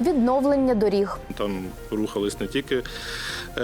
Відновлення доріг. Там рухались не тільки е,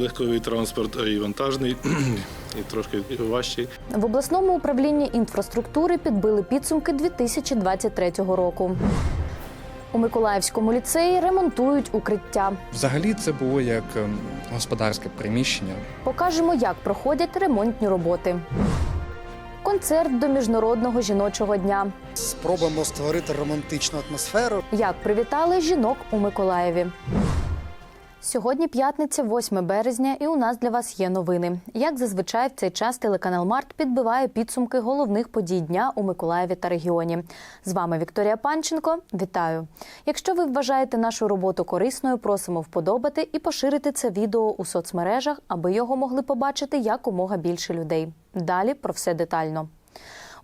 легковий транспорт, а й вантажний, і трошки важчий. В обласному управлінні інфраструктури підбили підсумки 2023 року. У Миколаївському ліцеї ремонтують укриття. Взагалі це було як ем, господарське приміщення. Покажемо, як проходять ремонтні роботи. Концерт до міжнародного жіночого дня. Спробуємо створити романтичну атмосферу. Як привітали жінок у Миколаєві. Сьогодні п'ятниця, 8 березня, і у нас для вас є новини. Як зазвичай в цей час телеканал Март підбиває підсумки головних подій дня у Миколаєві та регіоні. З вами Вікторія Панченко. Вітаю! Якщо ви вважаєте нашу роботу корисною, просимо вподобати і поширити це відео у соцмережах, аби його могли побачити якомога більше людей. Далі про все детально.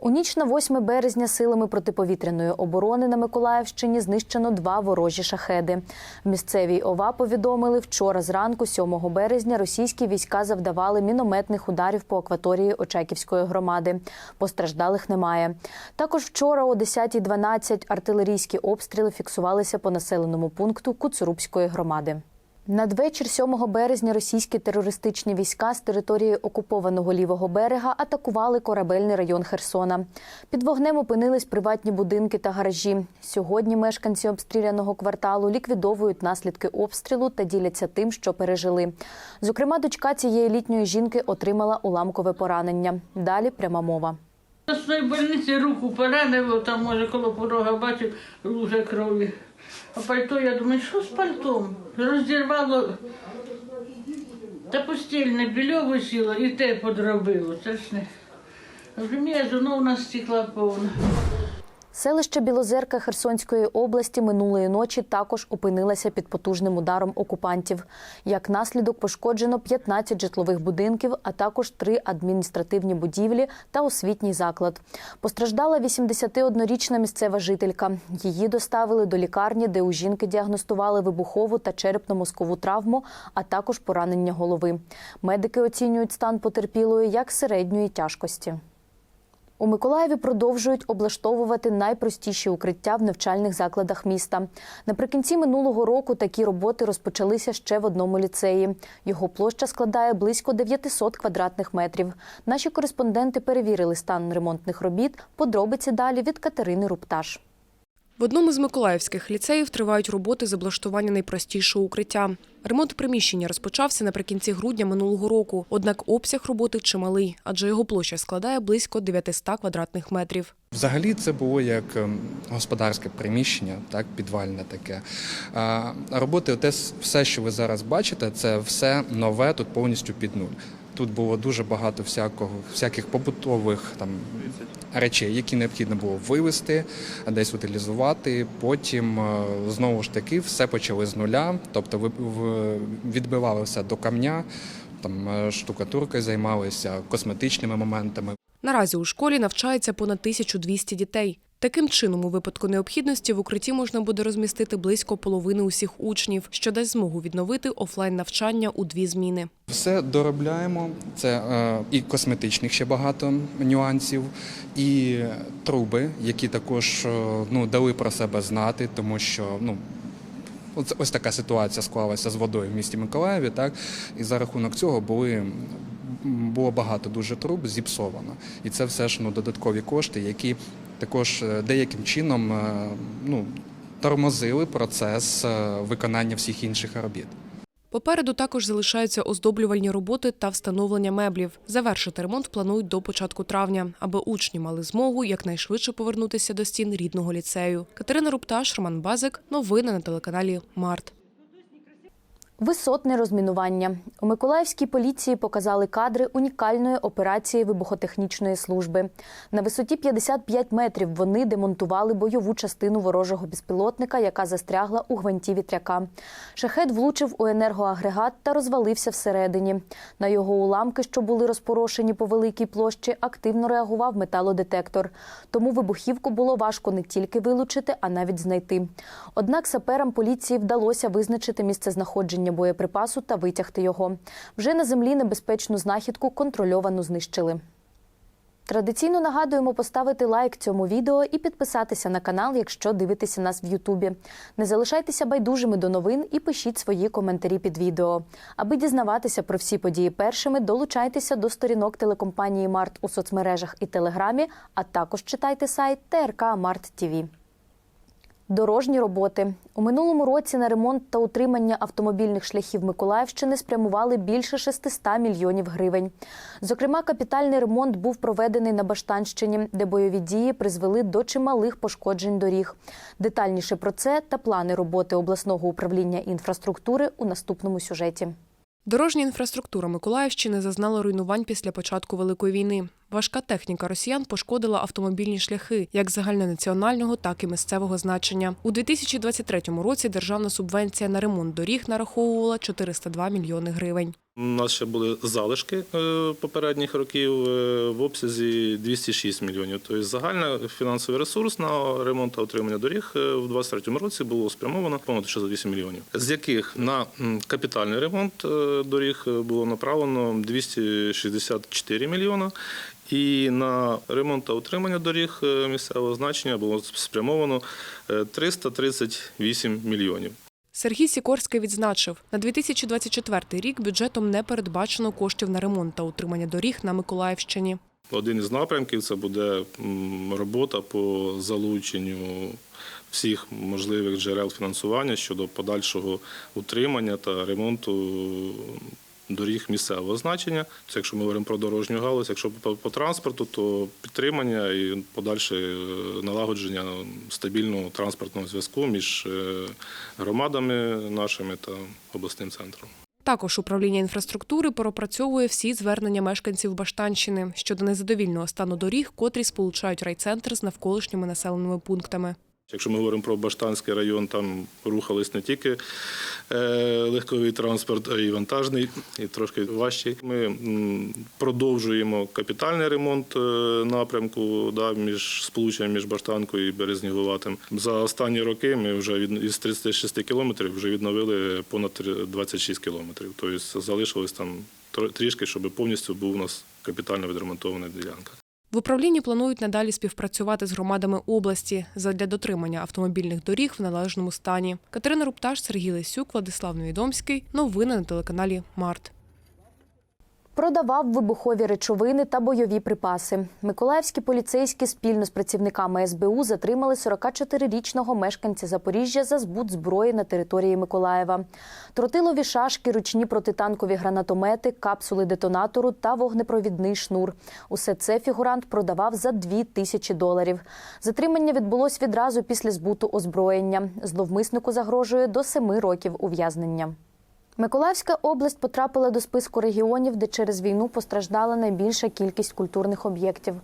У ніч на 8 березня силами протиповітряної оборони на Миколаївщині знищено два ворожі шахеди. В місцевій ОВА повідомили, вчора зранку, 7 березня, російські війська завдавали мінометних ударів по акваторії Очаківської громади. Постраждалих немає. Також вчора о 10.12 артилерійські обстріли фіксувалися по населеному пункту Куцурубської громади. Надвечір 7 березня російські терористичні війська з території окупованого лівого берега атакували корабельний район Херсона. Під вогнем опинились приватні будинки та гаражі. Сьогодні мешканці обстріляного кварталу ліквідовують наслідки обстрілу та діляться тим, що пережили. Зокрема, дочка цієї літньої жінки отримала уламкове поранення. Далі пряма мова. З тої больниці руку поранило, там, може, коло порога бачив лужа крові. А пальто, я думаю, що з пальтом? Розірвало. Та постільне більо висіло і те подробило. Це ж не. Вже ну, у нас стекла повна. Селище Білозерка Херсонської області минулої ночі також опинилося під потужним ударом окупантів. Як наслідок пошкоджено 15 житлових будинків, а також три адміністративні будівлі та освітній заклад. Постраждала 81-річна місцева жителька. Її доставили до лікарні, де у жінки діагностували вибухову та черепно-мозкову травму, а також поранення голови. Медики оцінюють стан потерпілої як середньої тяжкості. У Миколаєві продовжують облаштовувати найпростіші укриття в навчальних закладах міста. Наприкінці минулого року такі роботи розпочалися ще в одному ліцеї. Його площа складає близько 900 квадратних метрів. Наші кореспонденти перевірили стан ремонтних робіт. Подробиці далі від Катерини Рупташ. В одному з миколаївських ліцеїв тривають роботи з облаштування найпростішого укриття. Ремонт приміщення розпочався наприкінці грудня минулого року. Однак обсяг роботи чималий, адже його площа складає близько 900 квадратних метрів. Взагалі це було як ем, господарське приміщення, так, підвальне таке. А роботи, те все, що ви зараз бачите, це все нове, тут повністю під нуль. Тут було дуже багато всякого, всяких побутових там речей, які необхідно було вивезти, десь утилізувати. Потім е, знову ж таки все почали з нуля, тобто відбивали все до камня, там е, штукатуркою займалися, косметичними моментами. Наразі у школі навчається понад 1200 дітей. Таким чином, у випадку необхідності в укритті можна буде розмістити близько половини усіх учнів, що дасть змогу відновити офлайн навчання у дві зміни. Все доробляємо. Це е, і косметичних ще багато нюансів, і труби, які також е, ну, дали про себе знати, тому що ну. Ось, така ситуація склалася з водою в місті Миколаєві, так і за рахунок цього були було багато дуже труб зіпсовано. І це все ж ну, додаткові кошти, які також е, деяким чином е, ну, тормозили процес е, виконання всіх інших робіт. Попереду також залишаються оздоблювальні роботи та встановлення меблів. Завершити ремонт планують до початку травня, аби учні мали змогу якнайшвидше повернутися до стін рідного ліцею. Катерина Рупташ, Роман Базик. Новини на телеканалі Март. Висотне розмінування у Миколаївській поліції показали кадри унікальної операції вибухотехнічної служби. На висоті 55 метрів вони демонтували бойову частину ворожого безпілотника, яка застрягла у гвинті вітряка. Шахет влучив у енергоагрегат та розвалився всередині. На його уламки, що були розпорошені по великій площі, активно реагував металодетектор. Тому вибухівку було важко не тільки вилучити, а навіть знайти. Однак саперам поліції вдалося визначити місце знаходження боєприпасу та витягти його. Вже на землі небезпечну знахідку контрольовано знищили. Традиційно нагадуємо поставити лайк цьому відео і підписатися на канал, якщо дивитеся нас в Ютубі. Не залишайтеся байдужими до новин і пишіть свої коментарі під відео. Аби дізнаватися про всі події першими, долучайтеся до сторінок телекомпанії Март у соцмережах і Телеграмі, а також читайте сайт ТРК Март ТІВІ. Дорожні роботи у минулому році на ремонт та утримання автомобільних шляхів Миколаївщини спрямували більше 600 мільйонів гривень. Зокрема, капітальний ремонт був проведений на Баштанщині, де бойові дії призвели до чималих пошкоджень доріг. Детальніше про це та плани роботи обласного управління інфраструктури у наступному сюжеті. Дорожня інфраструктура Миколаївщини зазнала руйнувань після початку Великої війни. Важка техніка росіян пошкодила автомобільні шляхи як загальнонаціонального, так і місцевого значення. У 2023 році державна субвенція на ремонт доріг нараховувала 402 мільйони гривень. У нас ще були залишки е, попередніх років е, в обсязі 206 мільйонів. Тобто загальний фінансовий ресурс на ремонт та утримання доріг е, в 2023 році було спрямовано понад 68 мільйонів, з яких на капітальний ремонт доріг було направлено 264 мільйона. І на ремонт та утримання доріг е, місцевого значення було спрямовано е, 338 мільйонів. Сергій Сікорський відзначив, на 2024 рік бюджетом не передбачено коштів на ремонт та утримання доріг на Миколаївщині. Один із напрямків це буде робота по залученню всіх можливих джерел фінансування щодо подальшого утримання та ремонту доріг місцевого значення. Це якщо ми говоримо про дорожню галузь, якщо по, по транспорту, то підтримання і подальше е, налагодження стабільного транспортного зв'язку між е, громадами нашими та обласним центром. Також управління інфраструктури пропрацьовує всі звернення мешканців Баштанщини щодо незадовільного стану доріг, котрі сполучають райцентр з навколишніми населеними пунктами. Якщо ми говоримо про Баштанський район, там рухались не тільки е, легковий транспорт, а й вантажний, і трошки важчий. Ми продовжуємо капітальний ремонт е, напрямку да, між сполученням між Баштанкою і Березнігуватим. За останні роки ми вже від із 36 кілометрів вже відновили понад 26 кілометрів. Тобто залишилось там трішки, щоб повністю був у нас капітально відремонтована ділянка. В управлінні планують надалі співпрацювати з громадами області задля дотримання автомобільних доріг в належному стані. Катерина Рупташ, Сергій Лисюк, Владислав Невідомський. Новини на телеканалі Март. Продавав вибухові речовини та бойові припаси. Миколаївські поліцейські спільно з працівниками СБУ затримали 44-річного мешканця Запоріжжя за збут зброї на території Миколаєва. Тротилові шашки, ручні протитанкові гранатомети, капсули детонатору та вогнепровідний шнур. Усе це фігурант продавав за 2 тисячі доларів. Затримання відбулось відразу після збуту озброєння. Зловмиснику загрожує до 7 років ув'язнення. Миколаївська область потрапила до списку регіонів, де через війну постраждала найбільша кількість культурних об'єктів.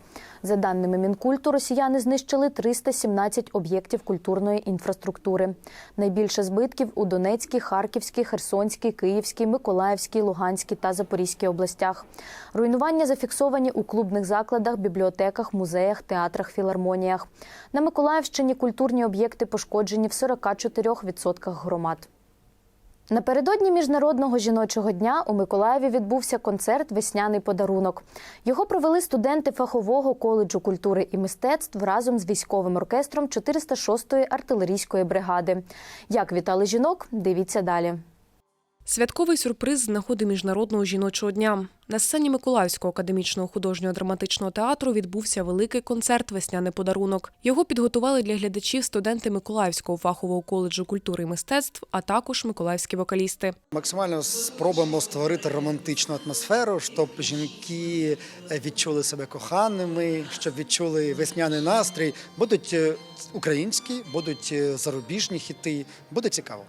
За даними Мінкульту, росіяни знищили 317 об'єктів культурної інфраструктури. Найбільше збитків у Донецькій, Харківській, Херсонській, Київській, Миколаївській, Луганській та Запорізькій областях. Руйнування зафіксовані у клубних закладах, бібліотеках, музеях, театрах, філармоніях. На Миколаївщині культурні об'єкти пошкоджені в 44% громад. Напередодні міжнародного жіночого дня у Миколаєві відбувся концерт Весняний подарунок. Його провели студенти фахового коледжу культури і мистецтв разом з військовим оркестром 406-ї артилерійської бригади. Як вітали жінок? Дивіться далі. Святковий сюрприз з нагоди міжнародного жіночого дня. На сцені Миколаївського академічного художнього драматичного театру відбувся великий концерт Весняний подарунок. Його підготували для глядачів студенти Миколаївського фахового коледжу культури і мистецтв, а також миколаївські вокалісти. Максимально спробуємо створити романтичну атмосферу, щоб жінки е, відчули себе коханими, щоб відчули весняний настрій. Будуть е, українські, будуть е, зарубіжні хіти. Буде цікаво.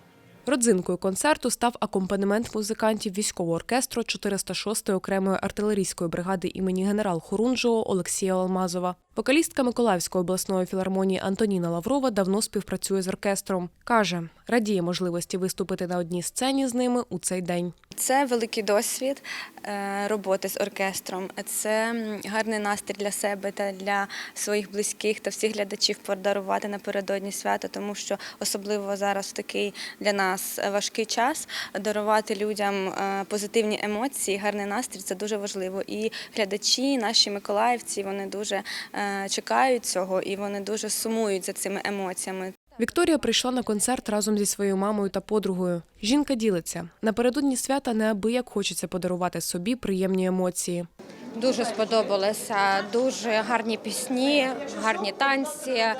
Родзинкою концерту став акомпанемент музикантів військового оркестру 406-ї окремої артилерійської бригади імені генерал Хорунжого Олексія Алмазова. Вокалістка Миколаївської обласної філармонії Антоніна Лаврова давно співпрацює з оркестром. Каже, радіє можливості виступити на одній сцені з ними у цей день. Це великий досвід е, роботи з оркестром. Це гарний настрій для себе та для своїх близьких та всіх глядачів подарувати напередодні свята, тому що особливо зараз такий для нас важкий час дарувати людям е, позитивні емоції, гарний настрій це дуже важливо. І глядачі, наші миколаївці, вони дуже е, чекають цього і вони дуже сумують за цими емоціями. Вікторія прийшла на концерт разом зі своєю мамою та подругою. Жінка ділиться напередодні свята неабияк хочеться подарувати собі приємні емоції. Дуже сподобалося. Дуже гарні пісні, гарні танці, е,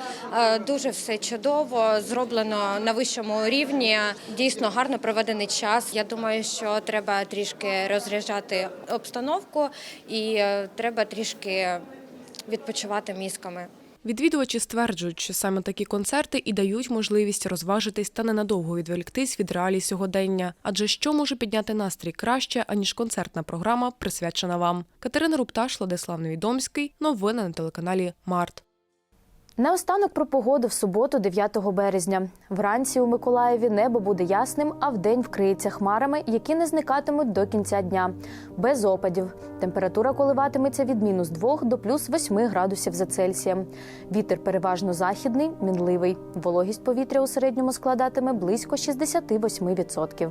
дуже все чудово, зроблено на вищому рівні. Дійсно гарно проведений час. Я думаю, що треба трішки розряджати обстановку і е, треба трішки відпочивати мізками. Відвідувачі стверджують, що саме такі концерти і дають можливість розважитись та ненадовго відволіктись від реалій сьогодення. Адже що може підняти настрій краще, аніж концертна програма, присвячена вам. Катерина Рупташ, Владислав Невідомський. Новини на телеканалі Март. Наостанок про погоду в суботу, 9 березня. Вранці у Миколаєві небо буде ясним, а вдень вкриється хмарами, які не зникатимуть до кінця дня. Без опадів. Температура коливатиметься від мінус 2 до плюс 8 градусів за Цельсієм. Вітер переважно західний, мінливий. Вологість повітря у середньому складатиме близько 68%.